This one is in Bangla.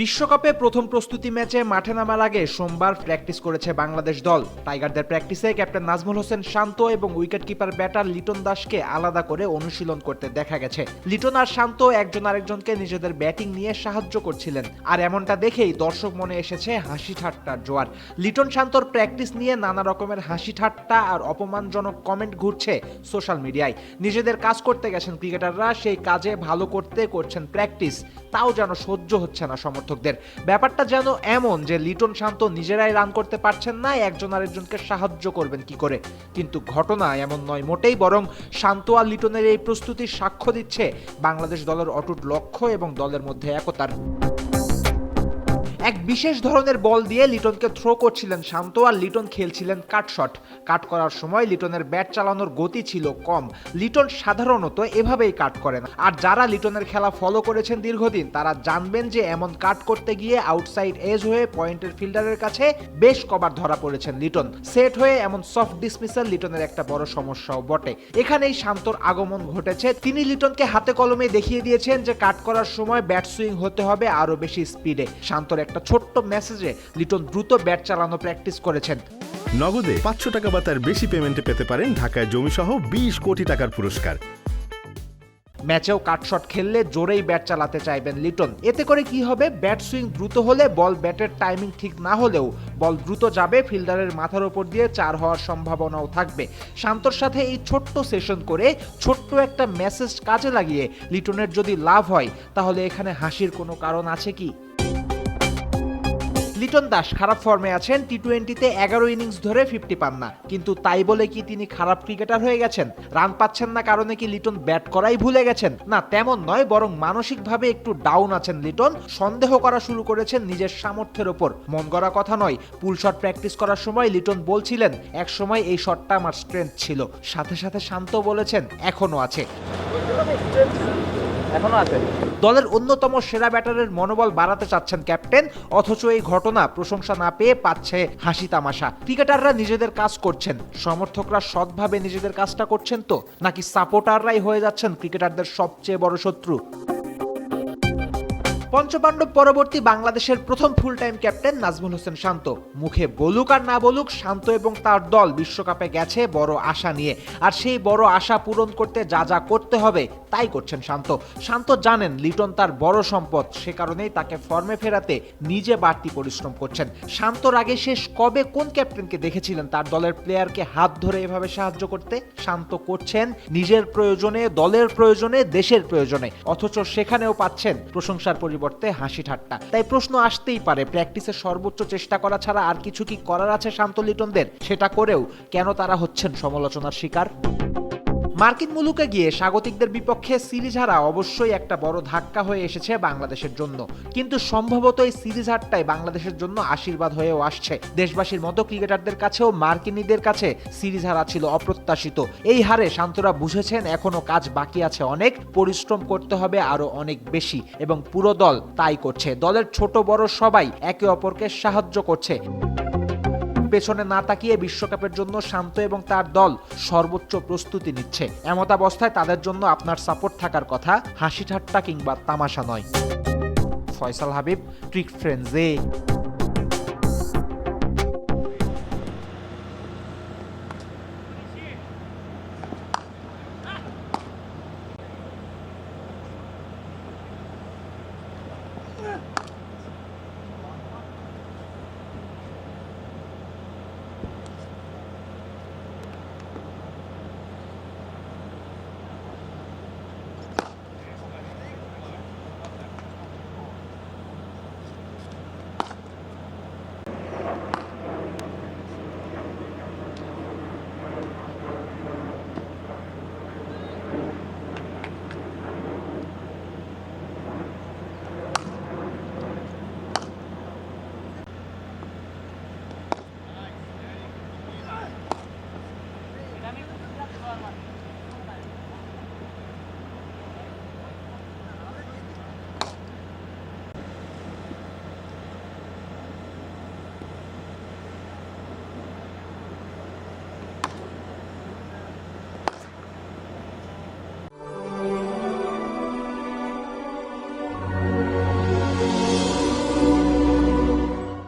বিশ্বকাপে প্রথম প্রস্তুতি ম্যাচে মাঠে নামার আগে সোমবার প্র্যাকটিস করেছে বাংলাদেশ দল। টাইগারদের প্র্যাকটিসে ক্যাপ্টেন নাজমুল হোসেন শান্ত এবং উইকেট কিপার ব্যাটার লিটন দাসকে আলাদা করে অনুশীলন করতে দেখা গেছে। লিটন আর শান্ত একজন আরেকজনকে নিজেদের ব্যাটিং নিয়ে সাহায্য করছিলেন। আর এমনটা দেখেই দর্শক মনে এসেছে হাসি ঠাট্টার জোয়ার। লিটন শান্তর প্র্যাকটিস নিয়ে নানা রকমের হাসি ঠাট্টা আর অপমানজনক কমেন্ট ঘুরছে সোশ্যাল মিডিয়ায়। নিজেদের কাজ করতে গেছেন ক্রিকেটাররা, সেই কাজে ভালো করতে করছেন প্র্যাকটিস। তাও যেন সহ্য হচ্ছে না সমর্থকদের। ব্যাপারটা যেন এমন যে লিটন শান্ত নিজেরাই রান করতে পারছেন না, একজন আরেকজনকে সাহায্য করবেন কি করে? কিন্তু ঘটনা এমন নয় মোটেই, বরং শান্ত আর লিটনের এই প্রস্তুতির সাক্ষ্য দিচ্ছে বাংলাদেশ দলের অটুট লক্ষ্য এবং দলের মধ্যে একতার। এক বিশেষ ধরনের বল দিয়ে লিটনকে থ্রো করছিলেন শান্ত আর লিটন খেলছিলেন কাট শট। কাট করার সময় লিটনের ব্যাট চালানোর গতি ছিল কম। লিটন সাধারণত এভাবেই কাট করেন। আর যারা লিটনের খেলা ফলো করেছেন দীর্ঘদিন, তারা জানবেন যে এমন কাট করতে গিয়ে আউটসাইড এজ হয়ে পয়েন্টের ফিল্ডারের কাছে বেশ কবার ধরা পড়েছেন লিটন। সেট হয়ে এমন সফট ডিসমিসাল লিটনের একটা বড় সমস্যাও বটে। এখানেই শান্তর আগমন ঘটেছে। তিনি লিটনকে হাতে কলমে দেখিয়ে দিয়েছেন যে কাট করার সময় ব্যাট সুইং হতে হবে আরও বেশি স্পিডে শান্তর একটা ছোট্ট মেসেজে লিটন দ্রুত ব্যাট চালানো প্র্যাকটিস করেছেন। নগদে পাঁচশো টাকা বা তার বেশি পেমেন্টে পেতে পারেন ঢাকায় জমিসহ বিশ কোটি টাকার পুরস্কার। ম্যাচেও কাটশট খেললে জোরেই ব্যাট চালাতে চাইবেন লিটন। এতে করে কি হবে? ব্যাট সুইং দ্রুত হলে বল ব্যাটের টাইমিং ঠিক না হলেও বল দ্রুত যাবে ফিল্ডারের মাথার ওপর দিয়ে চার হওয়ার সম্ভাবনাও থাকবে। শান্তর সাথে এই ছোট্ট সেশন করে ছোট্ট একটা মেসেজ কাজে লাগিয়ে লিটনের যদি লাভ হয় তাহলে এখানে হাসির কোনো কারণ আছে কি? লিটন দাস খারাপ ফর্মে আছেন টি টোয়েন্টিতে এগারো ইনিংস ধরে ফিফটি পান না। কিন্তু তাই বলে কি তিনি খারাপ ক্রিকেটার হয়ে গেছেন? রান পাচ্ছেন না কারণে কি লিটন ব্যাট করাই ভুলে গেছেন? না, তেমন নয়, বরং মানসিকভাবে একটু ডাউন আছেন লিটন। সন্দেহ করা শুরু করেছেন নিজের সামর্থ্যের ওপর। মন গড়া কথা নয় পুল শট প্র্যাকটিস করার সময় লিটন বলছিলেন এক সময় এই শটটা আমার স্ট্রেংথ ছিল। সাথে সাথে শান্ত বলেছেন, এখনও আছে। এখনও আছে। দলের অন্যতম সেরা ব্যাটারের মনোবল বাড়াতে চাচ্ছেন ক্যাপ্টেন, অথচ এই ঘটনা প্রশংসা না পেয়ে পাচ্ছে হাসি তামাশা। ক্রিকেটাররা নিজেদের কাজ করছেন, সমর্থকরা সৎভাবে নিজেদের কাজটা করছেন তো? নাকি সাপোর্টাররাই হয়ে যাচ্ছেন ক্রিকেটারদের সবচেয়ে বড় শত্রু? পঞ্চপাণ্ডব পরবর্তী বাংলাদেশের প্রথম full time captain Najmul Hossain Shanto. মুখে বলুক আর না বলুক, শান্ত এবং তার দল বিশ্বকাপে গেছে বড় আশা নিয়ে। আর সেই বড় আশা পূরণ করতে যা যা করতে হবে তাই করছেন শান্ত। শান্ত জানেন লিটন তার বড় সম্পদ, সে কারণেই তাকে ফর্মে ফেরাতে নিজে বাড়তি পরিশ্রম করছেন। শান্তর আগে শেষ কবে কোন ক্যাপ্টেনকে দেখেছিলেন তার দলের প্লেয়ারকে হাত ধরে এভাবে সাহায্য করতে? শান্ত করছেন নিজের প্রয়োজনে, দলের প্রয়োজনে, দেশের প্রয়োজনে। অথচ সেখানেও পাচ্ছেন প্রশংসার পরিবর্তে হাসি ঠাট্টা। তাই প্রশ্ন আসতেই পারে, প্র্যাকটিসে সর্বোচ্চ চেষ্টা করা ছাড়া আর কিছু কি করার আছে শান্ত লিটনদের? সেটা করেও কেন তারা হচ্ছেন সমালোচনার শিকার? মার্কিন মুলুকে গিয়ে স্বাগতিকদের বিপক্ষে সিরিজ হারা অবশ্যই একটা বড় ধাক্কা হয়ে এসেছে বাংলাদেশের জন্য। কিন্তু সম্ভবত এই সিরিজ হারটাই বাংলাদেশের জন্য আশীর্বাদ হয়েও আসছে। দেশবাসীর মতো ক্রিকেটারদের কাছেও মার্কিনীদের কাছে সিরিজ হারা ছিল অপ্রত্যাশিত। এই হারে শান্তরা বুঝেছেন, এখনও কাজ বাকি আছে অনেক, পরিশ্রম করতে হবে আরও অনেক বেশি। এবং পুরো দল তাই করছে। দলের ছোট বড় সবাই একে অপরকে সাহায্য করছে। পেছনে না তাকিয়ে বিশ্বকাপের জন্য শান্ত এবং তার দল সর্বোচ্চ প্রস্তুতি নিচ্ছে। এমতাবস্থায় তাদের জন্য আপনার সাপোর্ট থাকার কথা, হাসি ঠাট্টা কিংবা তামাশা নয়। ফয়সাল হাবিব ট্রিক ফ্রেন্ডসে